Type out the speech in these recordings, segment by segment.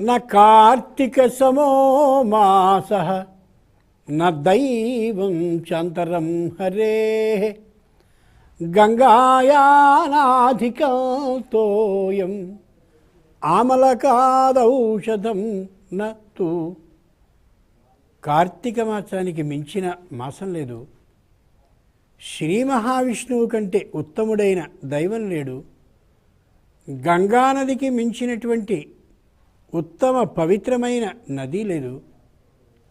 న కార్తీక సమో మాస న దైవం చాంతరం హరే. గంగాయానాధికతోయం ఆమలకాదౌషధం నతు కార్తీక మాసానికి మించిన మాసం లేదు. శ్రీ మహావిష్ణువు కంటే ఉత్తముడైన దైవం లేడు. గంగానదికి మించినటువంటి ఉత్తమ పవిత్రమైన నది లేదు.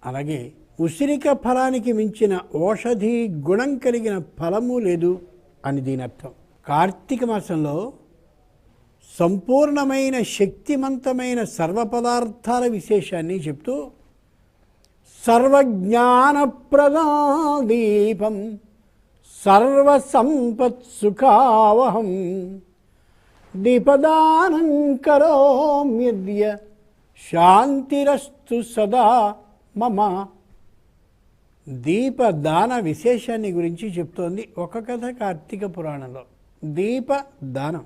అలాగే ఉసిరిక ఫలానికి మించిన ఓషధి గుణం కలిగిన ఫలము లేదు అని దీని అర్థం. కార్తీక మాసంలో సంపూర్ణమైన శక్తిమంతమైన సర్వ పదార్థాల విశేషాన్ని చెప్తూ సర్వజ్ఞానప్రదాదీపం సర్వసంపత్సుఖావహం దీపదానం కరోమ్యద్య శాంతిరస్తు సదా మమ దీపదాన విశేషాన్ని గురించి చెప్తోంది ఒక కథ కార్తీక పురాణంలో. దీపదానం.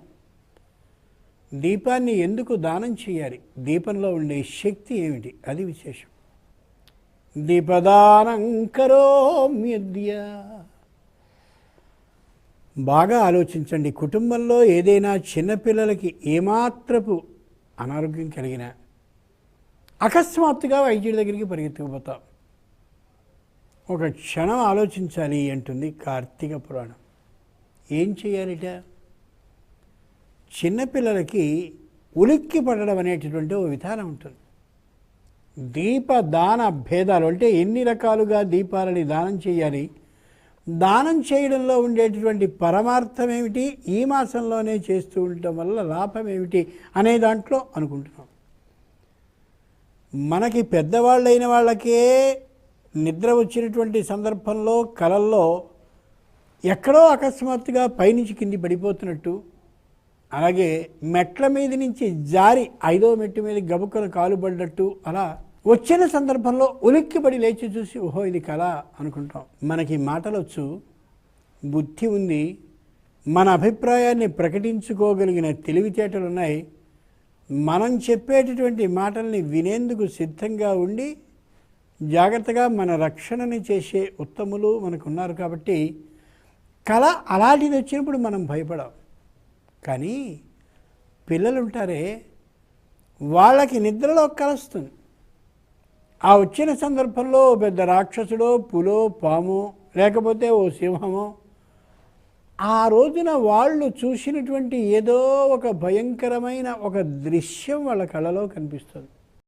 దీపాన్ని ఎందుకు దానం చేయాలి? దీపంలో ఉండే శక్తి ఏమిటి? అది విశేషం. దీపదానం కరోమ్యద్య బాగా ఆలోచించండి. కుటుంబంలో ఏదైనా చిన్నపిల్లలకి ఏమాత్రపు అనారోగ్యం కలిగినా అకస్మాత్తుగా వైద్యుడి దగ్గరికి పరిగెత్తుకుపోతాం. ఒక క్షణం ఆలోచించాలి అంటుంది కార్తీక పురాణం. ఏం చేయాలిట? చిన్నపిల్లలకి ఉలిక్కి పడడం అనేటటువంటి ఓ విధానం ఉంటుంది. దీప దాన భేదాలు అంటే ఎన్ని రకాలుగా దీపాలని దానం చేయాలి? దానం చేయడంలో ఉండేటటువంటి పరమార్థం ఏమిటి ఈ మాసంలోనే చేస్తూ ఉండటం వల్ల లాభం ఏమిటి అనే దాంట్లో అనుకుంటున్నాం. మనకి పెద్దవాళ్ళైన వాళ్ళకే నిద్ర వచ్చినటువంటి సందర్భంలో కలల్లో ఎక్కడో అకస్మాత్తుగా పైనుంచి కింది పడిపోతున్నట్టు అలాగే మెట్ల మీద నుంచి జారి ఐదో మెట్టు మీద గబుక్కలు కాలు పడ్డట్టు అలా వచ్చిన సందర్భంలో ఉలిక్కిపడి లేచి చూసి ఓహో ఇది కళ అనుకుంటాం. మనకి మాటలొచ్చు బుద్ధి ఉంది మన అభిప్రాయాన్ని ప్రకటించుకోగలిగిన తెలివితేటలు ఉన్నాయి మనం చెప్పేటటువంటి మాటల్ని వినేందుకు సిద్ధంగా ఉండి జాగ్రత్తగా మన రక్షణని చేసే ఉత్తములు మనకున్నారు కాబట్టి కళ అలాంటిది వచ్చినప్పుడు మనం భయపడం. కానీ పిల్లలు ఉంటారే వాళ్ళకి నిద్రలో కలుస్తుంది ఆ వచ్చిన సందర్భంలో పెద్ద రాక్షసుడో పులో పాము లేకపోతే ఓ సింహమో ఆ రోజున వాళ్ళు చూసినటువంటి ఏదో ఒక భయంకరమైన ఒక దృశ్యం వాళ్ళ కళలో కనిపిస్తుంది.